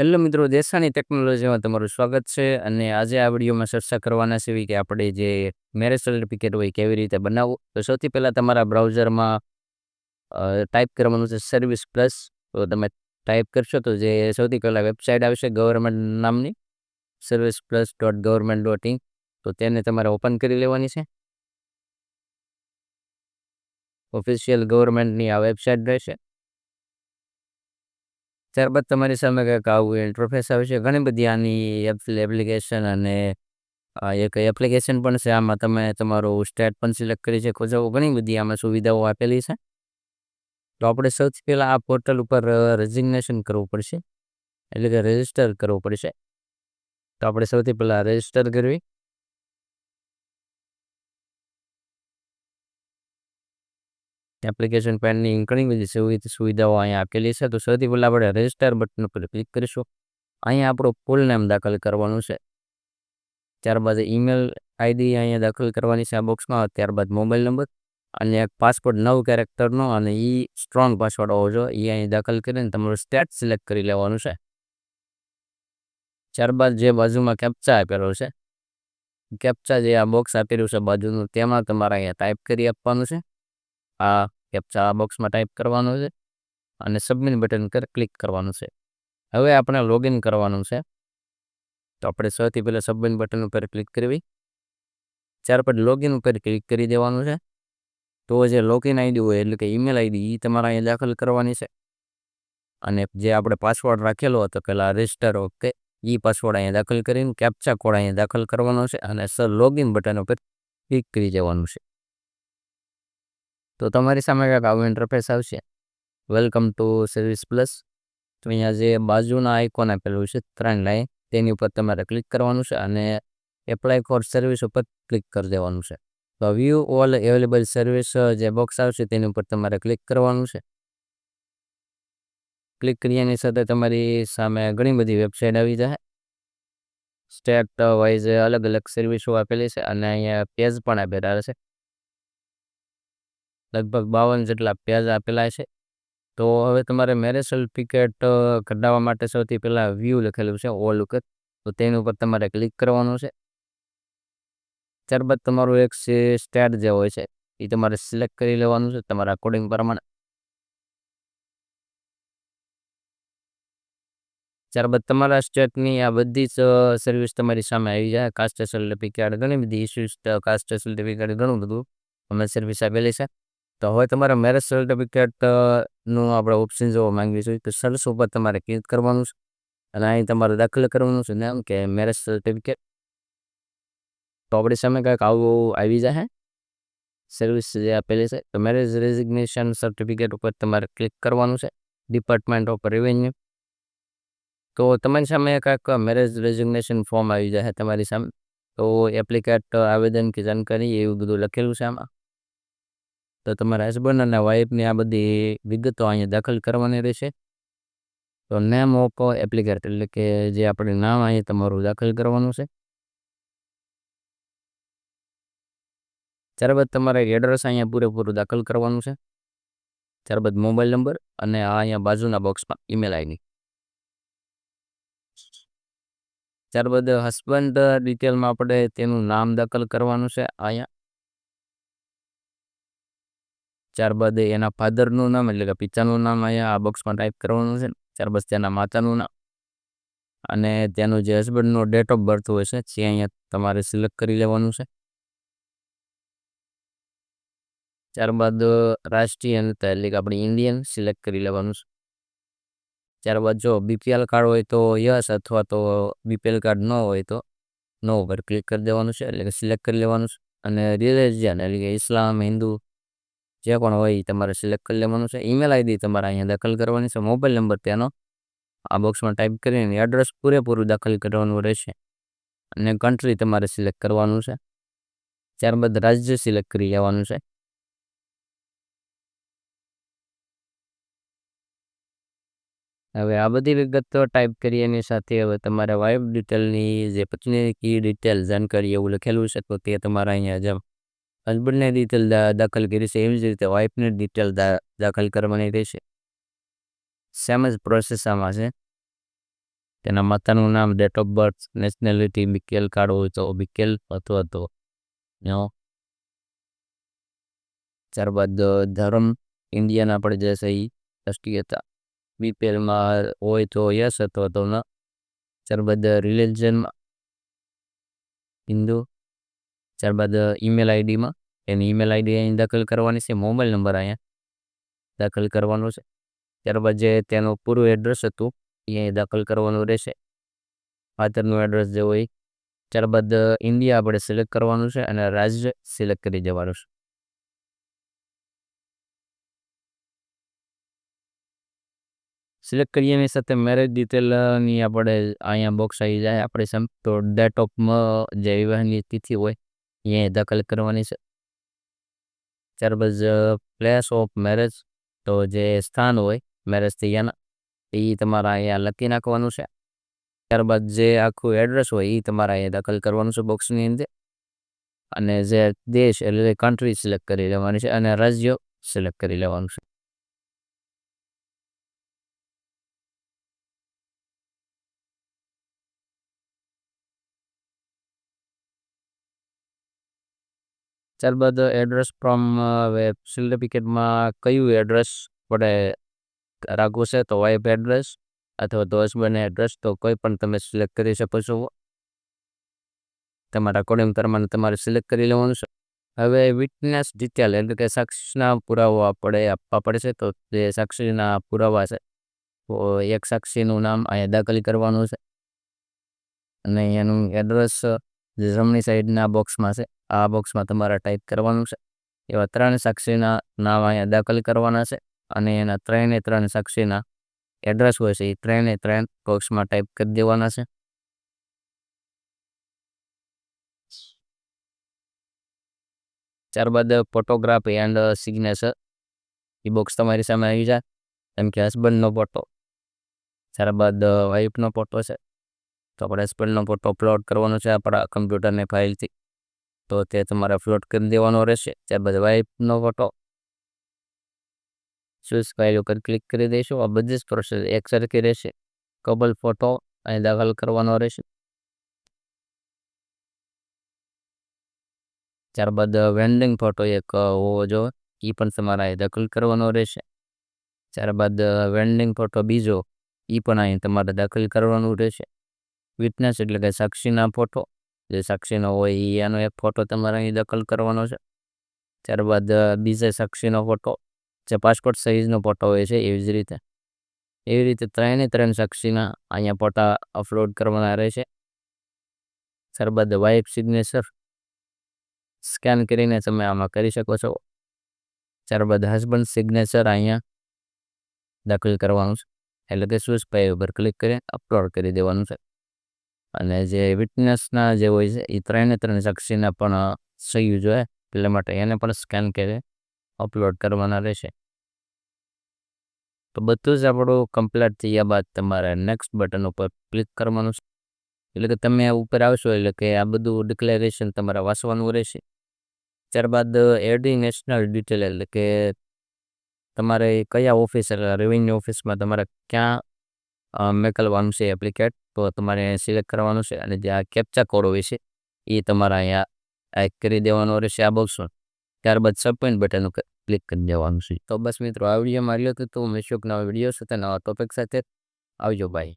Hello મિત્રો દેસાણી ટેકનોલોજીમાં તમારું સ્વાગત છે અને આજે આ વિડીયોમાં ચર્ચા કરવાના છે કે આપણે જે મેરેજ સર્ટિફિકેટ હોય કેવી રીતે બનાવવું. તો સૌથી પહેલાં તમારા બ્રાઉઝરમાં ટાઈપ કરવાનું છે સર્વિસ પ્લસ તો તમે ટાઈપ કરશો તો જે સૌથી પહેલાં વેબસાઇટ આવશે ગવર્મેન્ટ નામની service plus dot government dot in તો તેને તમારે ઓપન કરી લેવાની છે. ઓફિશિયલ ગવર્મેન્ટની આ વેબસાઇટ રહેશે. ત્યારબાદ તમારી સામે કંઈક આવું ઇન્ટરફેસ આવશે ઘણી બધી આની એપ્લિકેશન અને એક એપ્લિકેશન પણ છે. આમાં તમે તમારું સ્ટેટ પણ સિલેક્ટ કરી શકો છો. ઘણી બધી આમાં સુવિધાઓ આપેલી છે. તો આપણે સૌથી પહેલાં આ પોર્ટલ ઉપર રેઝિગ્નેશન કરવું પડશે. એટલે કે રજિસ્ટર કરવું પડશે. તો આપણે સૌથી પહેલાં રજિસ્ટર કરવી. એપ્લિકેશન પેનની ઘણી બધી સુવિધાઓ અહીંયા આપેલી છે. તો સૌથી પહેલાં આપણે રજિસ્ટર બટન ઉપર ક્લિક કરીશું. અહીંયા આપણું ફૂલ નામ દાખલ કરવાનું છે. ત્યારબાદ ઈમેલ આઈડી અહીંયા દાખલ કરવાની છે આ બોક્સમાં ત્યારબાદ મોબાઈલ નંબર અને એક પાસપોર્ટ નવ કેરેક્ટરનો અને એ સ્ટ્રોંગ પાસવર્ડ હોવો જોઈએ. એ અહીં દાખલ કરીને તમારું સ્ટેટ સિલેક્ટ કરી લેવાનું છે. ત્યારબાદ જે બાજુમાં કેપ્ચા આપેલો છે. કેપ્ચા જે આ બોક્સ આપેલું છે બાજુનું, તેમાં તમારે અહીંયા ટાઈપ કરી આપવાનું છે. આ કેપ્ચા આ બોક્સમાં ટાઈપ કરવાનું છે અને સબમિટ બટન પર ક્લિક કરવાનું છે. હવે આપણે લોગિન કરવાનું છે. તો આપણે સૌથી પહેલાં સબમિટ બટન ઉપર ક્લિક કરવી. ત્યાર પછી લોગિન ઉપર ક્લિક કરી દેવાનું છે. તો જે લોગિન આઈડી હોય એટલે કે ઈમેલ આઈડી એ તમારે અહીંયા દાખલ કરવાની છે. અને જે આપણે પાસવર્ડ રાખેલો હતો પહેલાં રજિસ્ટર વખતે એ પાસવર્ડ અહીંયા દાખલ કરીને કેપ્ચા કોડ અહીંયા દાખલ કરવાનો છે અને સર લોગિન બટન ઉપર ક્લિક કરી દેવાનું છે. તો તમારી સામે કંઈક આવું ઇન્ટરફેસ આવશે. વેલકમ ટુ સર્વિસ પ્લસ તો અહીંયા જે બાજુના આઇકોન આપેલું છે, ત્રણ લાઈન તેની ઉપર તમારે ક્લિક કરવાનું છે અને એપ્લાય ફોર સર્વિસ ઉપર ક્લિક કરી દેવાનું છે. તો વ્યૂ ઓલ અવેલેબલ સર્વિસ જે બોક્સ આવશે તેની ઉપર તમારે ક્લિક કરવાનું છે. ક્લિક કર્યાની સાથે તમારી સામે ઘણી બધી વેબસાઇટ આવી જાય. સ્ટેટ વાઇઝ અલગ અલગ સર્વિસો આપેલી છે અને અહીંયા પેજ પણ આપેલા છે. લગભગ બાવન જેટલા પેજ આપેલા છે. તો હવે તમારે મેરેજ સર્ટિફિકેટ કઢાવવા માટે સૌથી પહેલાં વ્યૂ લખેલું છે ઓલ ઉપર. તો તેની ઉપર તમારે ક્લિક કરવાનું છે. ત્યારબાદ તમારું એક સ્ટેટ જે હોય છે, એ તમારે સિલેક્ટ કરી લેવાનું છે, તમારા અકોર્ડિંગ પ્રમાણે. ત્યારબાદ તમારા સ્ટેટની આ બધી જ સર્વિસ તમારી સામે આવી જાય. કાસ્ટ સર્ટિફિકેટ ઘણી બધી ઇસ્યુઝ કાસ્ટ સર્ટિફિકેટ ઘણું બધું. અમે સર્વિસ આપેલી છે. તો હવે તમારે મેરેજ સર્ટિફિકેટનું આપણે ઓપ્શન જોવા માંગીએ છીએ તો સર્ચ ઉપર તમારે ક્લિક કરવાનું છે અને અહીં તમારે દાખલ કરવાનું છે નામ કે મેરેજ સર્ટિફિકેટ તો આપણી સામે કંઈક આવું આવી જાય સર્વિસ જે આપેલી છે તો મેરેજ રેઝિગ્નેશન સર્ટિફિકેટ ઉપર તમારે ક્લિક કરવાનું છે. ડિપાર્ટમેન્ટ ઓફ રેવન્યુ તો તમારી સામે કાંઈક મેરેજ રેઝિગ્નેશન ફોર્મ આવી જાય તમારી સામે. તો એપ્લિકેટ આવેદન કે જાણકારી એવું બધું લખેલું છે આમાં. તો તમારા હસબન્ડ અને વાઈફની આ બધી વિગતો અહીંયા દાખલ કરવાની રહેશે. તો નેમ ઓફ એપ્લિકેટ એટલે કે જે આપણે નામ અહીંયા તમારું દાખલ કરવાનું છે. ત્યારબાદ તમારે એડ્રેસ અહીંયા પૂરેપૂરું દાખલ કરવાનું છે. ત્યારબાદ મોબાઈલ નંબર અને આ અહીંયા બાજુના બોક્સમાં ઈમેલ આઈડી ત્યારબાદ હસબન્ડ ડિટેલમાં આપણે તેનું નામ દાખલ કરવાનું છે અહીંયા. ત્યારબાદ એના ફાધરનું નામ એટલે કે પિતાનું નામ અહીંયા આ બોક્સમાં ટાઈપ કરવાનું છે ત્યારબાદ તેના માતાનું નામ. અને તેનું જે હસબન્ડનો ડેટ ઓફ બર્થ હોય છે, તે અહીંયા તમારે સિલેક્ટ કરી લેવાનું છે. ત્યારબાદ રાષ્ટ્રીય નેતા એટલે કે આપણે ઇન્ડિયન સિલેક્ટ કરી લેવાનું છે. ત્યારબાદ જો બીપીએલ કાર્ડ હોય તો યસ અથવા તો બીપીએલ કાર્ડ ન હોય તો નો ઉપર ક્લિક કરી દેવાનું છે, એટલે કે સિલેક્ટ કરી લેવાનું છે. અને રિલિજન એટલે કે ઇસ્લામ હિન્દુ જે પણ હોય તમારે સિલેક્ટ કરી લેવાનું છે. ઈમેલ આઈડી તમારે અહીંયા દાખલ કરવાની છે મોબાઈલ નંબર તેનો આ બોક્સમાં ટાઈપ કરીને એડ્રેસ પૂરેપૂરું દાખલ કરવાનું રહેશે. અને કન્ટ્રી તમારે સિલેક્ટ કરવાનું છે. ત્યારબાદ રાજ્ય સિલેક્ટ કરી લેવાનું છે. હવે આ બધી વિગતો ટાઈપ કરી એની સાથે હવે તમારે વાઇફ ડિટેલની જે પત્નીની ડિટેલ જાણકારી એવું લખેલું છે, તો તે તમારે અહીંયા જેમ હસબન્ડની ડિટેલ દાખલ કરી છે. એવી જ રીતે વાઇફની ડિટેલ દાખલ કરવાની રહેશે. સેમ જ પ્રોસેસ આમાં છે. તેના માતાનું નામ ડેટ ઓફ બર્થ નેશનાલિટી બીકેલ કાર્ડ હોય તો બીકેલ અથવા તો ત્યારબાદ ધર્મ ઇન્ડિયન આપણે જે છે એ રાષ્ટ્રીયતા. બીપીએલમાં હોય તો યસ અથવા તો ના. ત્યારબાદ રિલિજન હિન્દુ. ત્યારબાદ ઈમેલ આઈડીમાં એની ઈમેલ આઈડી અહીં દાખલ કરવાની છે, મોબાઈલ નંબર અહીંયા દાખલ કરવાનો છે. ત્યારબાદ જે તેનું પૂરું એડ્રેસ હતું, એ અહીં દાખલ કરવાનું રહેશે. ફાધરનું એડ્રેસ જે હોય, ત્યારબાદ ઇન્ડિયા આપણે સિલેક્ટ કરવાનું છે અને રાજ્ય સિલેક્ટ કરી દેવાનું છે. સિલેક્ટ કરીએની સાથે મેરેજ ડિટેલની આપણે અહીંયા બોક્સ આવી જાય. આપણે સમ તો ડેટ ઓફ જે વિવાહની તિથિ હોય એ દાખલ કરવાની છે ત્યારબાદ પ્લેસ ઓફ મેરેજ તો જે સ્થાન હોય મેરેજ થયાના એ તમારા અહીંયા લખી નાખવાનું છે ત્યારબાદ જે આખું એડ્રેસ હોય એ તમારા અહીંયા દાખલ કરવાનું છે બોક્સની અંદર અને જે દેશ એટલે કન્ટ્રી સિલેક્ટ કરી લેવાની છે અને રાજ્ય સિલેક્ટ કરી લેવાનું છે ત્યારબાદ એડ્રેસ ફ્રોમ સર્ટિફિકેટમાં કયું એડ્રેસ આપણે રાખવું છે? તો વાઇફ એડ્રેસ અથવા તો હસબન્ડ એડ્રેસ તો કોઈ પણ તમે સિલેક્ટ કરી શકો છો. તમારા અકોર્ડિંગ પ્રમાણે તમારે સિલેક્ટ કરી લેવાનું છે. હવે વિટનેસ ડિટેલ એટલે કે સાક્ષીના પુરાવા આપણે આપવા પડશે તો જે સાક્ષીના પુરાવા છે, તો એક સાક્ષીનું નામ અહીંયા દાખલ કરવાનું છે. અને એનું એડ્રેસ જમણી સાઈડના બોક્સમાં છે. આ બોક્સમાં તમારે ટાઈપ કરવાનું છે. એવા ત્રણ સાક્ષીના નામ અહીંયા દાખલ કરવાના છે અને એના ત્રણે ત્રણ સાક્ષીના એડ્રેસ હોય છે એ ત્રણે ત્રણ બોક્સમાં ટાઈપ કરી દેવાના છે. ત્યારબાદ ફોટોગ્રાફ એન્ડ સિગ્નેચર. એ બોક્સ તમારી સામે આવી જાય. જેમ કે હસબન્ડનો ફોટો. ત્યારબાદ વાઈફનો ફોટો છે. તો આપણે હસબન્ડનો ફોટો અપલોડ કરવાનો છે આપણા કમ્પ્યુટરની ફાઇલથી. તો તે તમારે અપલોડ કરી દેવાનો રહેશે. ત્યારબાદ વાઇફનો ફોટો ચૂઝ ફાઇલ ઉપર ક્લિક કરી દઈશું. આ બધી જ પ્રોસેસ એક સરખી રહેશે. કબલ ફોટો અહીં દાખલ કરવાનો રહેશે. ત્યારબાદ વેન્ડિંગ ફોટો એક હોવો જોઈએ. એ પણ તમારે અહીં દાખલ કરવાનો રહેશે. ત્યારબાદ વેન્ડિંગ ફોટો બીજો. એ પણ અહીં તમારે દાખલ કરવાનું રહેશે. વિટનેસ એટલે કે સાક્ષીના ફોટો જે સાક્ષીનો હોય એનો એક ફોટો તમારે અહીં દખલ કરવાનો છે. ત્યારબાદ બીજા સાક્ષીનો ફોટો જે પાસપોર્ટ સાઇઝનો ફોટો હોય છે, એવી જ રીતે. એવી રીતે ત્રણે ત્રણ સાક્ષીના અહીંયા ફોટા અપલોડ કરવાના રહેશે ત્યારબાદ વાઇફ સિગ્નેચર સ્કેન કરીને તમે આમાં કરી શકો છો. ત્યારબાદ હસબન્ડ સિગ્નેચર અહીંયા દાખલ કરવાનું છે. એટલે કે સ્વિચ પાઈ ઉપર ક્લિક કરી અપલોડ કરી દેવાનું છે. અને જે વિટનેસના જે હોય છે એ ત્રણે ત્રણ સાક્ષીને પણ સહી જોઈએ એટલે માટે એને પણ સ્કેન કરી અપલોડ કરવાના રહેશે. તો બધું જ આપણું કમ્પ્લીટ થયા બાદ તમારે નેક્સ્ટ બટન ઉપર ક્લિક કરવાનું છે. એટલે કે તમે ઉપર આવશો એટલે કે આ બધું ડિક્લેરેશન તમારે વાંચવાનું રહેશે. ત્યારબાદ એડી નેશનલ ડિટેલ એટલે કે તમારે કયા ઓફિસ એટલે રેવન્યુ ઓફિસમાં તમારે ક્યાં મેકલવાનું છે એપ્લિકેટ તો તમારે સિલેક્ટ કરવાનું છે અને જે આ કેપ્ચા કોડ હોય છે, એ તમારે અહીંયા કરી દેવાનો રહેશે આ બોક્સમાં ત્યારબાદ સબમિટ બટન ઉપર ક્લિક કરી દેવાનું છે. તો બસ મિત્રો, આ વીડિયો માર્યો હતો. તો મેશોક નવા વીડિયો સાથે નવા ટોપિક સાથે આવજો. ભાઈ